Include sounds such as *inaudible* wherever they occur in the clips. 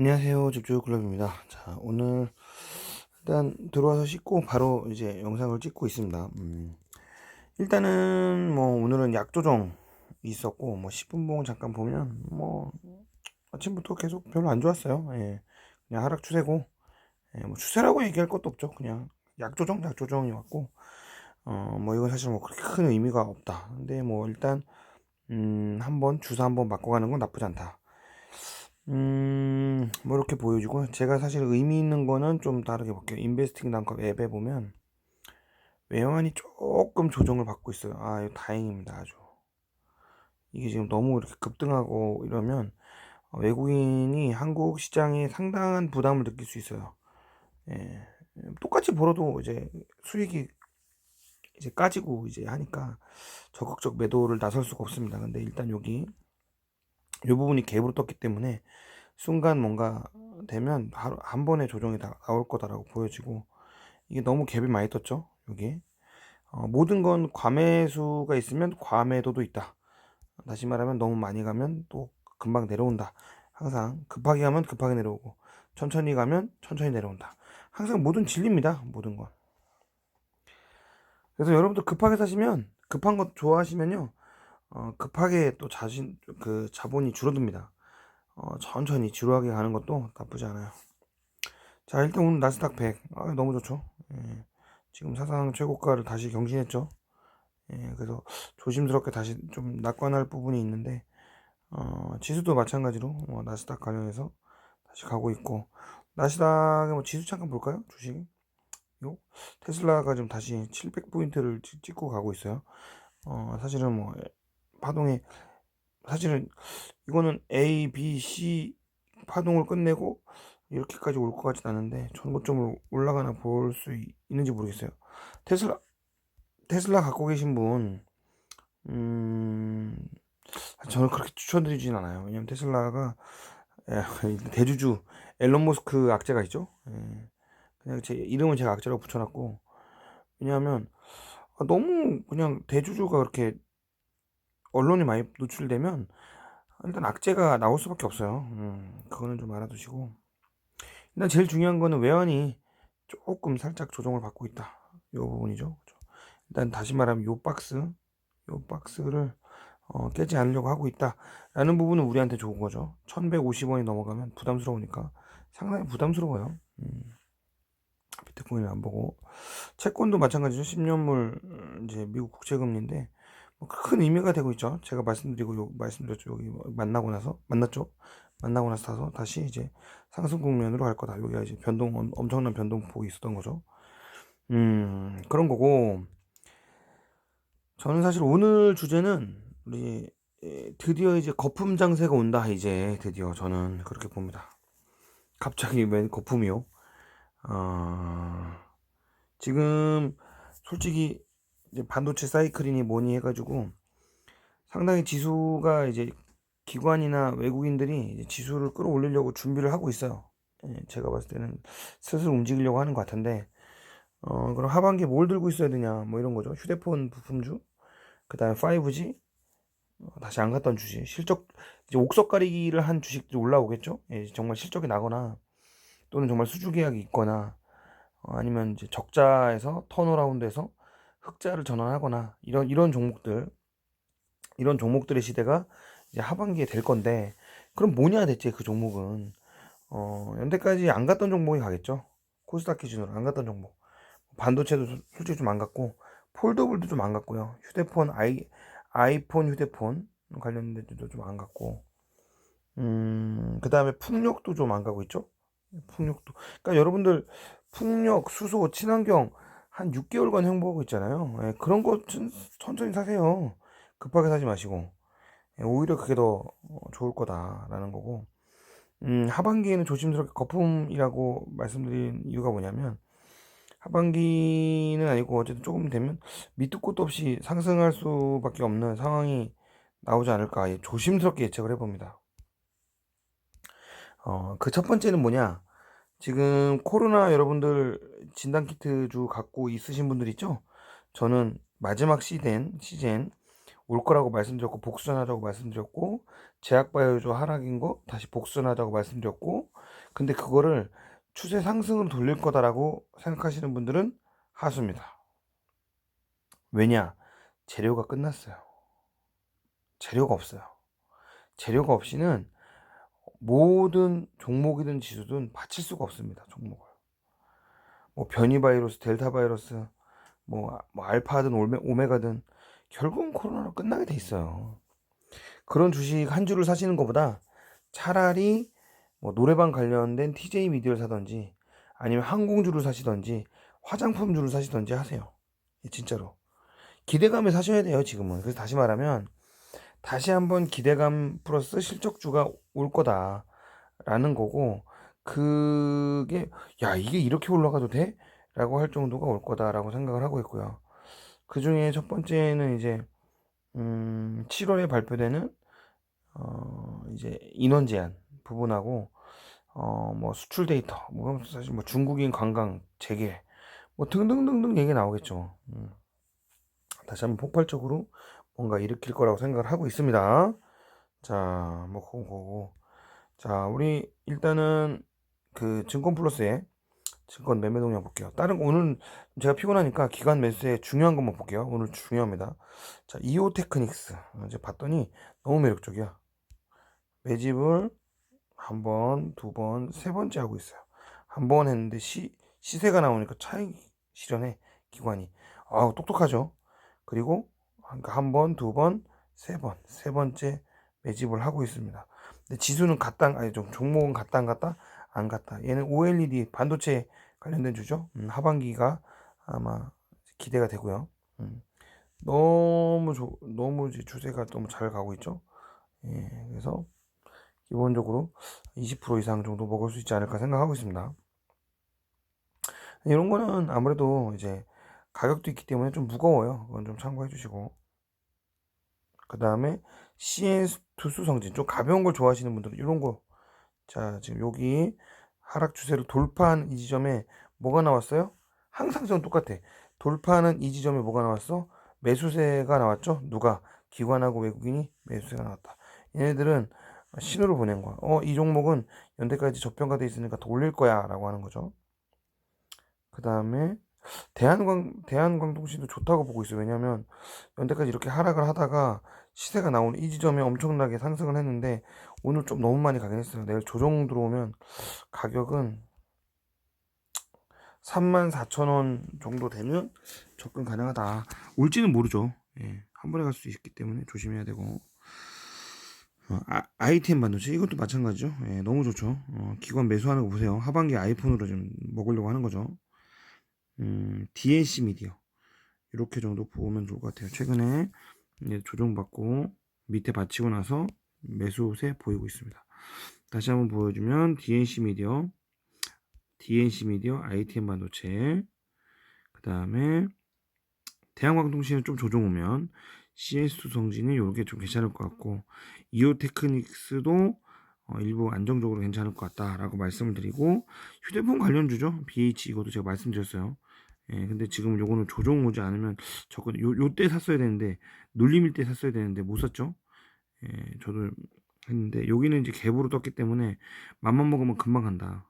안녕하세요. 집주클럽입니다. 자, 오늘 일단 들어와서 씻고 바로 이제 영상을 찍고 있습니다. 음, 일단은 뭐 오늘은 약 조정 있었고 뭐 10분 봉 잠깐 보면 뭐 아침부터 계속 별로 안 좋았어요. 예. 그냥 하락 추세고 예, 뭐 추세라고 얘기할 것도 없죠. 그냥 약 조정, 약 조정이 왔고 어, 뭐 이건 사실 뭐 그렇게 큰 의미가 없다. 근데 뭐 일단 음, 한번 주사 한번 바꿔가는 건 나쁘지 않다. 음, 뭐 이렇게 보여주고 제가 사실 의미 있는 거는 좀 다르게 볼게요. 인베스팅 단컵 앱에 보면 외환이 조금 조정을 받고 있어요. 아, 이거 다행입니다. 아주. 이게 지금 너무 이렇게 급등하고 이러면 외국인이 한국 시장에 상당한 부담을 느낄 수 있어요. 예. 똑같이 벌어도 이제 수익이 이제 까지고 이제 하니까 적극적 매도를 나설 수가 없습니다. 근데 일단 여기 이 부분이 갭으로 떴기 때문에 순간 뭔가 되면 바로 한 번에 조정이 다 나올 거다라고 보여지고 이게 너무 갭이 많이 떴죠 여기 어, 모든 건 과매수가 있으면 과매도도 있다. 다시 말하면 너무 많이 가면 또 금방 내려온다. 항상 급하게 가면 급하게 내려오고 천천히 가면 천천히 내려온다. 항상 모든 진리입니다 모든 건. 그래서 여러분들 급하게 사시면 급한 것 좋아하시면요 어, 급하게 또 자신 그 자본이 줄어듭니다. 어, 천천히 지루하게 가는 것도 나쁘지 않아요. 자 일단 오늘 나스닥 100 아, 너무 좋죠. 예, 지금 사상 최고가를 다시 경신했죠. 예, 그래서 조심스럽게 다시 좀 낙관할 부분이 있는데 어, 지수도 마찬가지로 어, 나스닥 관련해서 다시 가고 있고 나스닥 뭐 지수 잠깐 볼까요? 주식 요 테슬라가 지금 다시 700포인트를 찍고 가고 있어요. 어, 사실은 뭐 파동이 사실은 이거는 A, B, C 파동을 끝내고 이렇게까지 올 것 같진 않은데 전고점으로 올라가나 볼 수 있는지 모르겠어요. 테슬라 테슬라 갖고 계신 분 음, 저는 그렇게 추천드리진 않아요. 왜냐면 테슬라가 예, *laughs* 대주주 앨런 머스크 악재가 있죠. 예, 그냥 제 이름은 제가 악재라고 붙여놨고 왜냐하면 너무 그냥 대주주가 그렇게 언론이 많이 노출되면 일단 악재가 나올 수밖에 없어요. 음, 그거는 좀 알아두시고 일단 제일 중요한 거는 외환이 조금 살짝 조정을 받고 있다. 이 부분이죠. 그렇죠? 일단 다시 말하면 요 박스, 요 박스를 어, 깨지 않으려고 하고 있다라는 부분은 우리한테 좋은 거죠. 1150원이 넘어가면 부담스러우니까 상당히 부담스러워요. 음. 비트코인을 안 보고 채권도 마찬가지죠. 10년물 이제 미국 국채 금리인데 뭐 큰 의미가 되고 있죠. 제가 말씀드리고 요, 말씀드렸죠. 여기 뭐 만나고 나서 만났죠. 만나고 나서 타서 다시 이제 상승 국면으로 갈 거다. 여기가 이제 변동 엄청난 변동폭이 있었던 거죠. 음 그런 거고 저는 사실 오늘 주제는 우리 드디어 이제 거품 장세가 온다. 이제 드디어 저는 그렇게 봅니다. 갑자기 웬 거품이요? 어, 지금 솔직히 이제 반도체 사이클이니 뭐니 해가지고 상당히 지수가 이제 기관이나 외국인들이 지수를 끌어올리려고 준비를 하고 있어요. 예, 제가 봤을 때는 슬슬 움직이려고 하는 것 같은데, 어, 그럼 하반기에 뭘 들고 있어야 되냐, 뭐 이런 거죠. 휴대폰 부품주, 그 다음에 5G, 어, 다시 안 갔던 주식, 실적, 이제 옥석 가리기를 한 주식들이 올라오겠죠. 예, 정말 실적이 나거나, 또는 정말 수주 계약이 있거나, 어, 아니면 이제 적자에서 턴어라운드에서 흑자를 전환하거나 이런 이런 종목들 이런 종목들의 시대가 이제 하반기에 될 건데 그럼 뭐냐 대체 그 종목은? 어 연대까지 안 갔던 종목이 가겠죠? 코스닥 기준으로 안 갔던 종목. 반도체도 솔직히 좀 안 갔고 폴더블도 좀 안 갔고요. 휴대폰 아이 아이폰 휴대폰 관련된 데도 좀 안 갔고 음 그 다음에 풍력도 좀 안 가고 있죠? 풍력도. 그러니까 여러분들 풍력 수소 친환경 한 6개월간 행보하고 있잖아요. 예, 그런 거 천천히 사세요. 급하게 사지 마시고. 예, 오히려 그게 더 어, 좋을 거다라는 거고. 음, 하반기에는 조심스럽게 거품이라고 말씀드린 이유가 뭐냐면, 하반기는 아니고 어쨌든 조금 되면 밑도 끝도 없이 상승할 수밖에 없는 상황이 나오지 않을까 예, 조심스럽게 예측을 해봅니다. 어, 그 첫 번째는 뭐냐? 지금 코로나 여러분들 진단키트 주 갖고 있으신 분들 있죠? 저는 마지막 시즌, 시즌 올 거라고 말씀드렸고 복수전하자고 말씀드렸고 제약바이오주 하락인 거 다시 복수전하자고 말씀드렸고 근데 그거를 추세 상승으로 돌릴 거다라고 생각하시는 분들은 하수입니다. 왜냐? 재료가 끝났어요. 재료가 없어요. 재료가 없이는 모든 종목이든 지수든 받칠 수가 없습니다. 종목을. 뭐 변이 바이러스, 델타 바이러스, 뭐, 뭐 알파든 오메, 오메 가든 결국은 코로나로 끝나게 돼 있어요. 그런 주식 한 주를 사시는 것보다 차라리 뭐 노래방 관련된 TJ 미디어를 사든지 아니면 항공주를 사시든지 화장품주를 사시든지 하세요. 예, 진짜로. 기대감에 사셔야 돼요, 지금은. 그래서 다시 말하면 다시 한번 기대감 플러스 실적주가 올 거다라는 거고 그게 야 이게 이렇게 올라가도 돼? 라고 할 정도가 올 거다라고 생각을 하고 있고요. 그 중에 첫 번째는 이제 음 7월에 발표되는 어 이제 인원 제한 부분하고 어 뭐 수출 데이터 뭐 사실 뭐 중국인 관광 재개 뭐 등등등등 얘기 나오겠죠. 음. 다시 한번 폭발적으로 뭔가 일으킬 거라고 생각을 하고 있습니다. 자, 뭐 그거 보고 자, 우리 일단은 그 증권 플러스의 증권 매매 동향 볼게요. 다른 거 오늘 제가 피곤하니까 기간 매수에 중요한 것만 볼게요. 오늘 중요합니다. 자, 이오 테크닉스 이제 봤더니 너무 매력적이야. 매집을 한 번, 두 번, 세 번째 하고 있어요. 한 번 했는데 시 시세가 나오니까 차익 실현해 기관이. 아우 똑똑하죠. 그리고 한 번, 두 번, 세 번, 세 번째 매집을 하고 있습니다. 근데 지수는 갔다 아니 좀 종목은 갔다 안 갔다 안 갔다. 얘는 OLED 반도체 관련된 주죠. 음, 하반기가 아마 기대가 되고요. 음, 너무 조, 너무 이제 추세가 너무 잘 가고 있죠. 예, 그래서 기본적으로 20% 이상 정도 먹을 수 있지 않을까 생각하고 있습니다. 이런 거는 아무래도 이제 가격도 있기 때문에 좀 무거워요. 그건 좀 참고해 주시고. 그 다음에 CS 투수 성진. 좀 가벼운 걸 좋아하시는 분들은 이런 거. 자, 지금 여기 하락 추세를 돌파한 이 지점에 뭐가 나왔어요? 항상 전 똑같아. 돌파하는 이 지점에 뭐가 나왔어? 매수세가 나왔죠? 누가? 기관하고 외국인이 매수세가 나왔다. 얘네들은 신호를 보낸 거야. 어, 이 종목은 연대까지 저평가돼 있으니까 더 올릴 거야. 라고 하는 거죠. 그 다음에 대한광, 대한광통신도 좋다고 보고 있어요. 왜냐면 연대까지 이렇게 하락을 하다가 시세가 나오는 이 지점에 엄청나게 상승을 했는데 오늘 좀 너무 많이 가긴 했어요. 내일 조정 들어오면 가격은 34,000원 정도 되면 접근 가능하다. 올지는 모르죠. 예, 한 번에 갈 수 있기 때문에 조심해야 되고. 어, 아, ITM 반도체 이것도 마찬가지죠. 예, 너무 좋죠. 어, 기관 매수하는 거 보세요. 하반기 아이폰으로 좀 먹으려고 하는 거죠. 음, DNC 미디어 이렇게 정도 보면 좋을 것 같아요. 최근에 조정받고 밑에 받치고 나서 매수세 보이고 있습니다. 다시 한번 보여주면 DNC 미디어, DNC 미디어, ITM 반도체, 그 다음에 대한광통신은 좀 조정 오면 CS 성진이 이렇게 좀 괜찮을 것 같고 이오 테크닉스도 어, 일부 안정적으로 괜찮을 것 같다라고 말씀을 드리고 휴대폰 관련주죠 BH 이것도 제가 말씀드렸어요. 예, 근데 지금 요거는 조정 오지 않으면 저거 요, 요 때 샀어야 되는데 눌림일 때 샀어야 되는데 못 샀죠. 예, 저도 했는데 여기는 이제 갭으로 떴기 때문에 맘만 먹으면 금방 간다.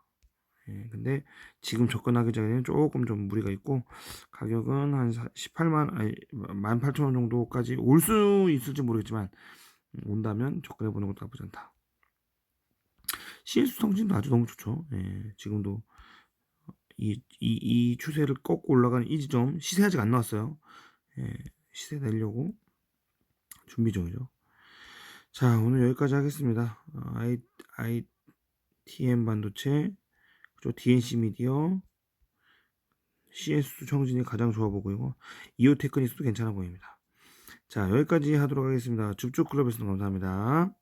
예, 근데 지금 접근하기 전에는 조금 좀 무리가 있고 가격은 한 18만 아니 18,000원 정도까지 올 수 있을지 모르겠지만 음, 온다면 접근해 보는 것도 나쁘지 않다. CS 성진도 아주 너무 좋죠. 예, 지금도 이, 이, 이 추세를 꺾고 올라가는 이 지점 시세 아직 안 나왔어요. 예, 시세 내려고 준비 중이죠. 자, 오늘 여기까지 하겠습니다. 어, I, ITM 반도체, 그리고 DNC 미디어, CS 청진이 가장 좋아 보고요. 이오 테크닉스도 괜찮아 보입니다. 자, 여기까지 하도록 하겠습니다. 줍줍클럽에서 감사합니다.